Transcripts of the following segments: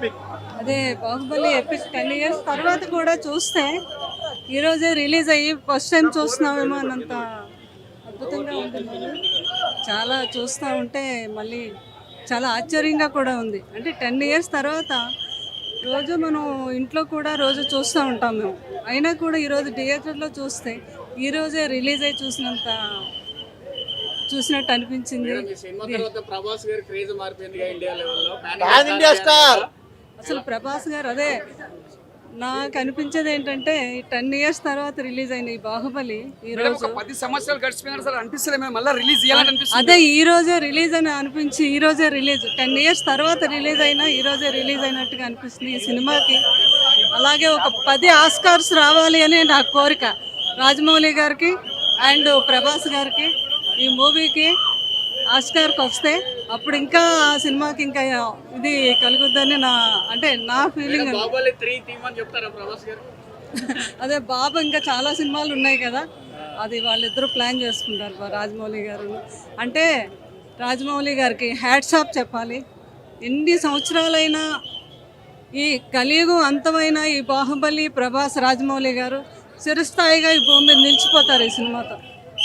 Epic అదే Baahubali epic ten years తర్వాత కూడా చూస్తే ఈరోజే రిలీజ్ అయ్యి ఫస్ట్ టైం చూస్తున్నామేమో అన్నంత అద్భుతంగా ఉంది మూవీ. చాలా చూస్తూ ఉంటే మళ్ళీ చాలా ఆశ్చర్యంగా కూడా ఉంది. అంటే టెన్ ఇయర్స్ తర్వాత రోజు మనం ఇంట్లో కూడా రోజు చూస్తూ ఉంటాం మేము. అయినా కూడా ఈరోజు థియేటర్లో చూస్తే ఈరోజే రిలీజ్ అయ్యి చూసినంత చూసినట్టు అనిపించింది. ప్రభాస్ గారి క్రేజ్ మారిపోయింది ఇండియా లెవెల్లో. పాన్ ఇండియా స్టార్ అసలు ప్రభాస్ గారు అదే నాకు అనిపించేది ఏంటంటే టెన్ ఇయర్స్ తర్వాత రిలీజ్ అయిన ఈ బాహుబలి ఈ రోజు. పది సంవత్సరాలు గడిచిపోయినా సార్ అనిపిస్తలే మేము మళ్ళీ రిలీజ్ అదే ఈ రోజే రిలీజ్ అని అనిపించి ఈ రోజే రిలీజ్. టెన్ ఇయర్స్ తర్వాత రిలీజ్ అయినా ఈ రోజే రిలీజ్ అయినట్టుగా అనిపిస్తుంది ఈ సినిమాకి. అలాగే ఒక పది ఆస్కార్స్ రావాలి అని నా కోరిక రాజమౌళి గారికి అండ్ ప్రభాస్ గారికి ఈ మూవీకి. ఆస్కార్కి వస్తే అప్పుడు ఇంకా ఆ సినిమాకి ఇంకా ఇది కలుగుద్దని నా అంటే నా ఫీలింగ్ అదే బాబు ఇంకా చాలా సినిమాలు ఉన్నాయి కదా అది వాళ్ళిద్దరూ ప్లాన్ చేసుకుంటారు రాజమౌళి గారు అంటే రాజమౌళి గారికి హ్యాట్స్ ఆఫ్ చెప్పాలి ఎన్ని సంవత్సరాలైనా ఈ కలియుగం అంతమైన ఈ బాహుబలి ప్రభాస్ రాజమౌళి గారు చిరస్థాయిగా ఈ భూమి మీద నిలిచిపోతారు ఈ సినిమాతో.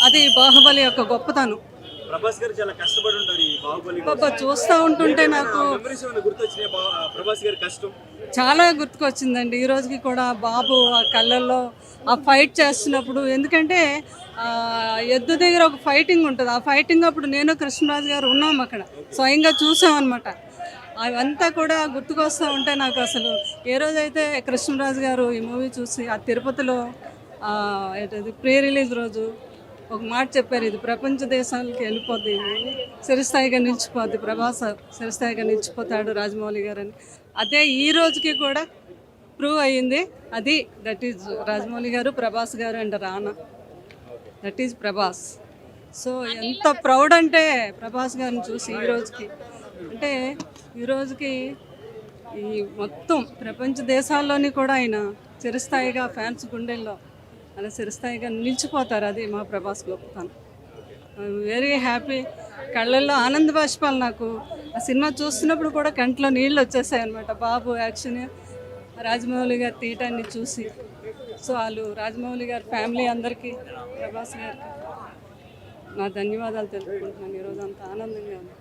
అది బాహుబలి యొక్క గొప్పతనం. ప్రభాస్ గారు చాలా కష్టపడి ఉంటారు ఈ బాహుబలి బాబా చూస్తూ ఉంటుంటే నాకు మెమరీస్ ఏమైనా గుర్తొచ్చినాయి? బా- ప్రభాస్ గారి కష్టం. చాలా గుర్తుకొచ్చిందండి. ఈ రోజుకి కూడా బాబు ఆ కళ్ళల్లో ఆ ఫైట్ చేస్తున్నప్పుడు. ఎందుకంటే ఆ, ఎద్దు దగ్గర ఒక ఫైటింగ్ ఉంటుంది. ఆ ఫైటింగ్ అప్పుడు నేను కృష్ణరాజు గారు ఉన్నాం అక్కడ. స్వయంగా చూసామన్నమాట. అవంతా కూడా గుర్తుకొస్తూ ఉంటే నాకు అసలు ఏ రోజైతే కృష్ణరాజు గారు ఈ మూవీ చూసి ఆ తిరుపతిలో ఆ, ఏంటది ప్రీ రిలీజ్ రోజు ఒక మాట చెప్పారు ఇది ప్రపంచ దేశాలకి వెళ్ళిపోద్ది సిరస్థాయిగా నిలిచిపోద్ది ప్రభాస్ సిరస్థాయిగా నిలిచిపోతాడు రాజమౌళి గారు అని అదే ఈ రోజుకి కూడా ప్రూవ్ అయ్యింది. అది that is Rajamouli garu Prabhas garu and Rana. That is Prabhas. So ఎంత ప్రౌడ్ అంటే ప్రభాస్ గారిని చూసి ఈ రోజుకి. అంటే ఈ రోజుకి ఈ మొత్తం ప్రపంచ దేశాల్లోని కూడా ఆయన చిరస్థాయిగా ఫ్యాన్స్ గుండెల్లో అలా చిరస్థాయిగా నిలిచిపోతారు అది మా ప్రభాస్ గొప్పతనం వెరీ హ్యాపీ కళ్ళల్లో ఆనంద బాష్పాలు నాకు. ఆ సినిమా చూస్తున్నప్పుడు కూడా కంట్లో నీళ్ళు వచ్చేసాయి అనమాట బాబు యాక్షన్ రాజమౌళి గారి తీయటాన్ని చూసి. సో వాళ్ళు రాజమౌళి గారి ఫ్యామిలీ అందరికీ ప్రభాస్ గారికి నా ధన్యవాదాలు తెలుపుకుంటున్నాను. ఈరోజు అంత ఆనందంగా ఉంది.